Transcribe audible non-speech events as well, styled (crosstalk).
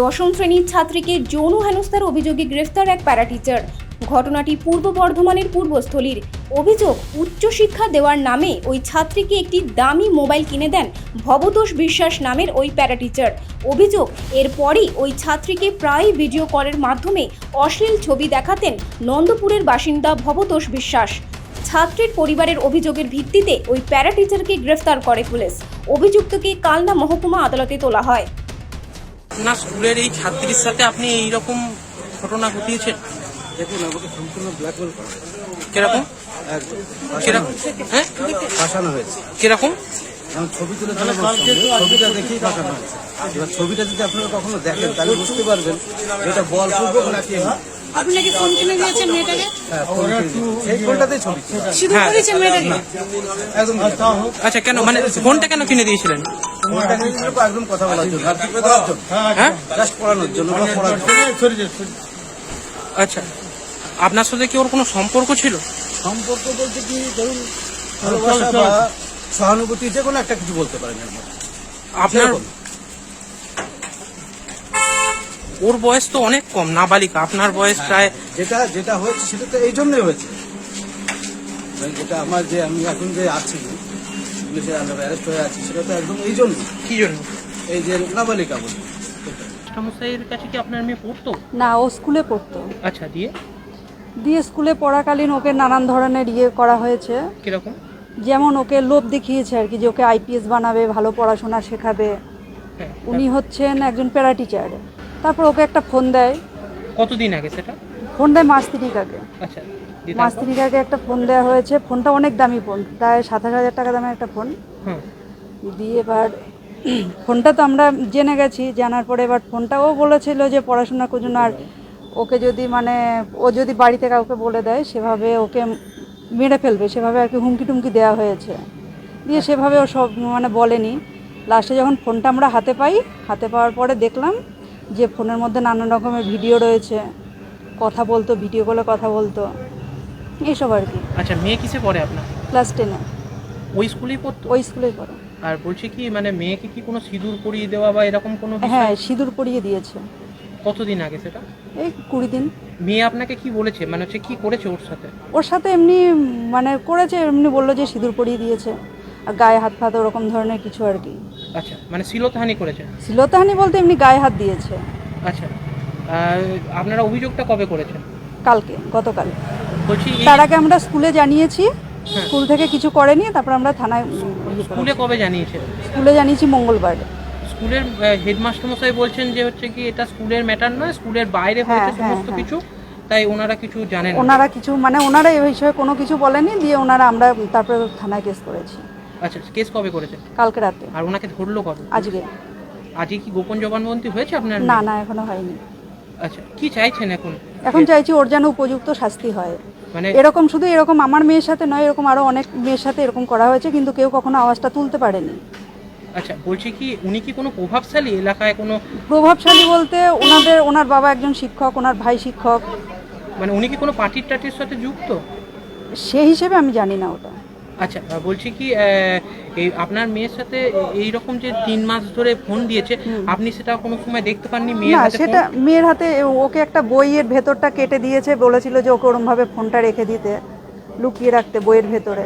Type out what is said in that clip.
দশম শ্রেণির ছাত্রীকে যৌন হেনস্থার অভিযোগে গ্রেফতার এক প্যারা টিচার ঘটনাটি পূর্ব বর্ধমানের পূর্বস্থলীর। অভিযোগ, উচ্চশিক্ষা দেওয়ার নামে ওই ছাত্রীকে একটি দামি মোবাইল কিনে দেন ভবতোষ বিশ্বাস নামের ওই প্যারা টিচার অভিযোগ, এরপরই ওই ছাত্রীকে প্রায় ভিডিও কলের মাধ্যমে অশ্লীল ছবি দেখাতেন নন্দপুরের বাসিন্দা ভবতোষ বিশ্বাস। ছাত্রীর পরিবারের অভিযোগের ভিত্তিতে ওই প্যারা টিচারকে গ্রেফতার করে পুলিশ। অভিযুক্তকে কালনা মহকুমা আদালতে তোলা হয়। আপনার স্কুলের এই ছাত্রীর সাথে আপনি এই রকম ঘটনা ঘটিয়েছেন? দেখুন আমাকে সম্পূর্ণ ব্ল্যাকমেল করা কীরকম? কীরকম? হ্যাঁ? ফাঁসানো হয়েছে। কীরকম? এবং ছবি তুলে ছবিটা দেখেই হয়েছে। এবার ছবিটা যদি আপনারা কখনো দেখেন তাহলে বুঝতে পারবেন এটা বলপূর্বক নাকি। আপনি নাকি ফোন কিনে দিয়েছেন মেয়েটাকে? হ্যাঁ, ফোন কিনে দিয়েছে। সেই ফোনটাতেই ছবি। ছিল। হ্যাঁ। করেছেন মেয়েটাকে একদম। আচ্ছা কেন? মানে ফোনটা কেন কিনে দিয়েছিলেন? ফোনটা একদম কথা বলার জন্য। হ্যাঁ জাস্ট পড়ানোর জন্য বা পড়ার জন্য। আচ্ছা আপনার সাথে কি ওর কোনো সম্পর্ক ছিল? সম্পর্ক বলতে কি ধরুন ভালোবাসা বা সহানুভূতি যে কোনো একটা কিছু বলতে পারেন আপনার ওর বয়স তো অনেক কম নাবালিকা। আপনার বয়স প্রায় যেটা যেটা হয়েছে সেটা তো এই জন্যই হয়েছে। মানে যেটা আমার যে আমি এখন যে আছি পুলিশের আন্ডারে অ্যারেস্ট হয়ে আছি সেটা তো একদম এই জন্য কি জন্য? এই যে নাবালিকা বলি। মশাইয়ের কাছে কি আপনার মেয়ে পড়তো? না ও স্কুলে পড়তো। আচ্ছা দিয়ে? দিয়ে স্কুলে পড়াকালীন ওকে নানান ধরনের ইয়ে করা হয়েছে। কীরকম? যেমন ওকে লোভ দেখিয়েছে আর কি যে ওকে আইপিএস বানাবে ভালো পড়াশোনা শেখাবে। হ্যাঁ উনি হচ্ছেন একজন প্যারা টিচার। তারপর ওকে একটা ফোন দেয়। কতদিন আগে সেটা? ফোন দেয় মাস তিরিক আগে। আচ্ছা মাস? তিরিক আগে একটা ফোন দেওয়া হয়েছে। ফোনটা অনেক দামি ফোন প্রায় সাতাশ হাজার টাকা দামের একটা ফোন। দিয়ে এবার (clears throat) ফোনটা তো আমরা জেনে গেছি জানার পরে এবার ফোনটাও বলেছিল যে পড়াশোনার জন্য আর ওকে যদি মানে ও যদি বাড়িতে কাউকে বলে দেয় সেভাবে ওকে মেরে ফেলবে। সেভাবে আর কি হুমকি টুমকি দেওয়া হয়েছে। দিয়ে সেভাবে ও সব মানে বলেনি। লাস্টে যখন ফোনটা আমরা হাতে পাই হাতে পাওয়ার পরে দেখলাম যে ফোনের মধ্যে নানান রকমের ভিডিও রয়েছে কথা বলতো ভিডিও কলে কথা বলতো এইসব আর কি। আচ্ছা মেয়ে কিসে পড়ে আপনার? ক্লাস টেনে ওই স্কুলেই পড়তো? ওই স্কুলেই পড়ে। আর বলছি কি মানে মেয়েকে কি কোনো সিঁদুর পরিয়ে দেওয়া বা এরকম কোনো হ্যাঁ সিঁদুর পরিয়ে দিয়েছে। কতদিন আগে সেটা? এই কুড়ি দিন। মেয়ে আপনাকে কি বলেছে? মানে হচ্ছে কি করেছে ওর সাথে? ওর সাথে এমনি মানে করেছে এমনি বলল যে সিঁদুর পরিয়ে দিয়েছে। আর গায়ে হাত ফাত ওরকম ধরনের কিছু আর কি। আচ্ছা মানে শিলতহানি করেছে? শ্লীলতাহানি বলতে এমনি গায়ে হাত দিয়েছে। আচ্ছা আপনারা অভিযোগটা কবে করেছেন? কালকে গতকাল। বলছি তার আগে আমরা স্কুলে জানিয়েছি হ্যাঁ। স্কুল থেকে কিছু করেনি তারপর আমরা থানায়। স্কুলে কবে জানিয়েছে? স্কুলে জানিয়েছি মঙ্গলবার। স্কুলের হেডমাস্টার মশাই বলছেন যে হচ্ছে কি এটা স্কুলের ম্যাটার নয় স্কুলের বাইরে হ্যাঁ, হয়েছে হ্যাঁ, সমস্ত। কিছু তাই ওনারা কিছু জানেন ওনারা কিছু মানে ওনারা এই বিষয়ে কোনো কিছু বলেনি দিয়ে ওনারা আমরা তারপরে থানায় কেস করেছি। আচ্ছা কেস কবে করেছেন কালকে রাতে। আর ওনাকে ধরলো কবে? আজকে। আজকে কি গোপন জবানবন্দি হয়েছে আপনার? না না এখনও হয়নি। আচ্ছা কি চাইছেন এখন? এখন চাইছি ওর যেন উপযুক্ত শাস্তি হয়। মানে এরকম শুধু এরকম আমার মেয়ের সাথে নয় এরকম আরও অনেক মেয়ের সাথে এরকম করা হয়েছে কিন্তু কেউ কখনো আওয়াজটা তুলতে পারেনি। আচ্ছা বলছি কি উনি কি কোনো প্রভাবশালী এলাকায় কোনো প্রভাবশালী বলতে ওনাদের ওনার বাবা একজন শিক্ষক ওনার ভাই শিক্ষক। মানে উনি কি কোনো পার্টির টাটির সাথে যুক্ত? সেই হিসেবে আমি জানি না ওটা। আচ্ছা বলছি কি এই আপনার মেয়ের সাথে এই রকম যে তিন মাস ধরে ফোন দিয়েছে আপনি সেটা কোনো সময় দেখতে পাননি মেয়ের হাতে সেটা মেয়ের হাতে ওকে একটা বইয়ের ভেতরটা কেটে দিয়েছে বলেছিল যে ওকে ওরমভাবে ফোনটা রেখে দিতে লুকিয়ে রাখতে বইয়ের ভেতরে।